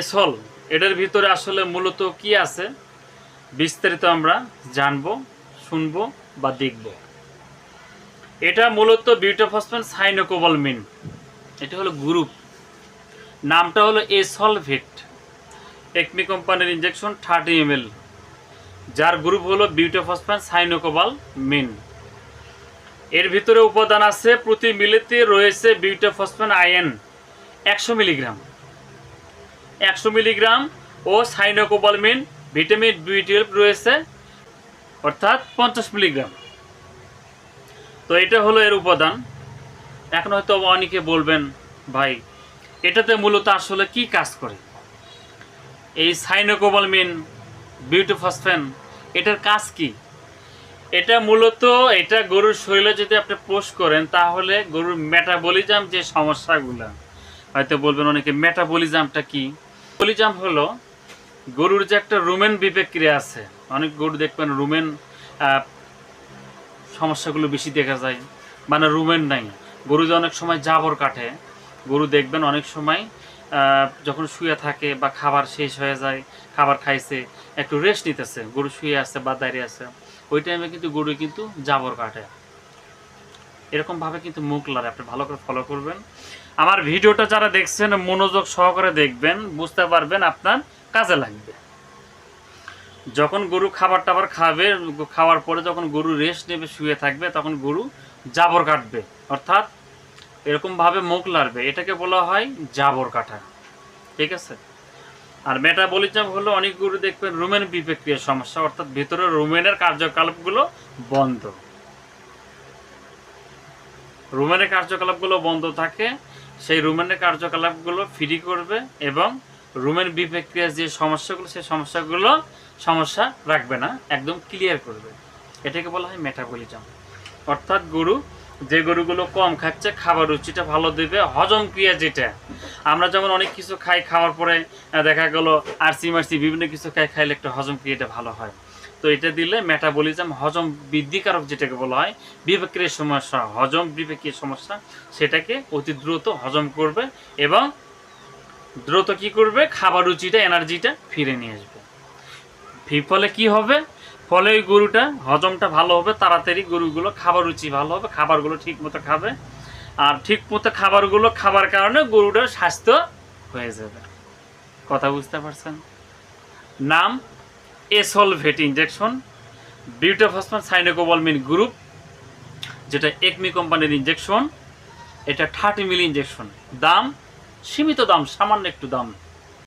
এসল এটার ভিতরে আসলে মূলত কি আছে? বিস্তারিত আমরা জানব, শুনব বা দেখব। এটা মূলত বিউটোফসফেন সাইনোকোবালমিন। এটা হলো গ্রুপ। নামটা হলো এসলভেট একমি কোম্পানির ইঞ্জেকশন থার্টি এম যার গ্রুপ হলো বিউটোফসফেন সাইনোকোবাল মিন এর ভিতরে উপাদান আছে প্রতি মিলিতে রয়েছে বিউটোফসফেন আয়ন একশো মিলিগ্রাম। একশো মিলিগ্রাম ও সাইনোকোবালমিন ভিটামিন বি টুয়েলভ রয়েছে, অর্থাৎ পঞ্চাশ মিলিগ্রাম। তো এটা হলো এর উপাদান। এখন হয়তো অনেকে বলবেন, ভাই, এটাতে মূলত আসলে কি কাজ করে? এই সাইনোকোবালমিন বিউটোফসফেন, এটার কাজ কি? এটা মূলত এটা গরুর শরীরে যদি আপনি পোষ করেন, তাহলে গরুর মেটাবলিজম যে সমস্যাগুলো, হয়তো বলবেন অনেকে মেটাবলিজমটা কি? বলিজম হলো, গরুর যে একটা রুমেন বিবেক ক্রিয়া আছে। অনেক গরু দেখবেন রুমেন সমস্যাগুলো বেশি দেখা যায় মানে রুমেন নাই। গরু যে অনেক সময় জাবর কাটে, গরু দেখবেন অনেক সময় যখন শুয়ে থাকে বা খাবার শেষ হয়ে যায়, খাবার খাইছে, একটু রেস্ট নিতেছে। গরু শুয়ে আছে বা দাঁড়িয়ে আছে, ওই টাইমে কিন্তু গরু কিন্তু জাবর কাটে। এরকম ভাবে কিন্তু মুখ লাড়ে আপনি ভালো করে ফলো করবেন। আমার ভিডিওটা যারা দেখছেন, মনোযোগ সহকারে দেখবেন, বুঝতে পারবেন আপনার কাজে লাগবে। যখন গরু খাবার টাবার খাবে, খাওয়ার পরে যখন গরু রেস্ট নেবে, শুয়ে থাকবে, তখন গরু জাবর কাটবে। অর্থাৎ এরকম ভাবে মুখ লাড়বে। এটাকে বলা হয় জাবর কাটা। ঠিক আছে? আর মেটাবলিজম হলো অনেক গরু দেখবেন রুমেন বিপক্রিয়ার সমস্যা, অর্থাৎ ভিতরে রুমেনের কার্যকলাপগুলো বন্ধ। রুমেনের কার্যকলাপগুলো বন্ধ থাকে, সেই রুমেনের কার্যকলাপগুলো ফ্রি করবে এবং রুমেন বিপক্রিয়ার যে সমস্যাগুলো, সেই সমস্যাগুলো সমস্যা রাখবে না, একদম ক্লিয়ার করবে। এটাকে বলা হয় মেটাবলিজম অর্থাৎ গরু, যে গরুগুলো কম খাচ্ছে, খাবার রুচিটা ভালো দেবে, হজম ক্রিয়া যেটা। আমরা যেমন অনেক কিছু খাই, খাওয়ার পরে দেখা গেলো আরসি মারসি, বিভিন্ন কিছু খাই, খাইলে একটু হজম ক্রিয়াটা ভালো হয়। তো এটা দিলে মেটাবলিজম হজম বৃদ্ধিকারক যেটাকে বলা হয় বিবেকের সমস্যা, হজম বিবেকের সমস্যা, সেটাকে অতি দ্রুত হজম করবে এবং দ্রুত কি করবে? খাবার রুচিটা এনার্জিটা ফিরে নিয়ে আসবে। ফলে কি হবে? ফলে ওই গরুটা হজমটা ভালো হবে, তাড়াতাড়ি গরুগুলো খাবার রুচি ভালো হবে, খাবারগুলো ঠিক মতো খাবে। আর ঠিক মতো খাবারগুলো খাবার কারণে গরুটার স্বাস্থ্য হয়ে যাবে। কথা বুঝতে পারছেন? নাম এসলভেট ইঞ্জেকশন বিউটাফসমান সাইনোকোবলমিন গ্রুপ যেটা একমি কোম্পানির ইঞ্জেকশন এটা থার্টি মিলি ইঞ্জেকশন দাম, সীমিত দাম, সামান্য একটু দাম।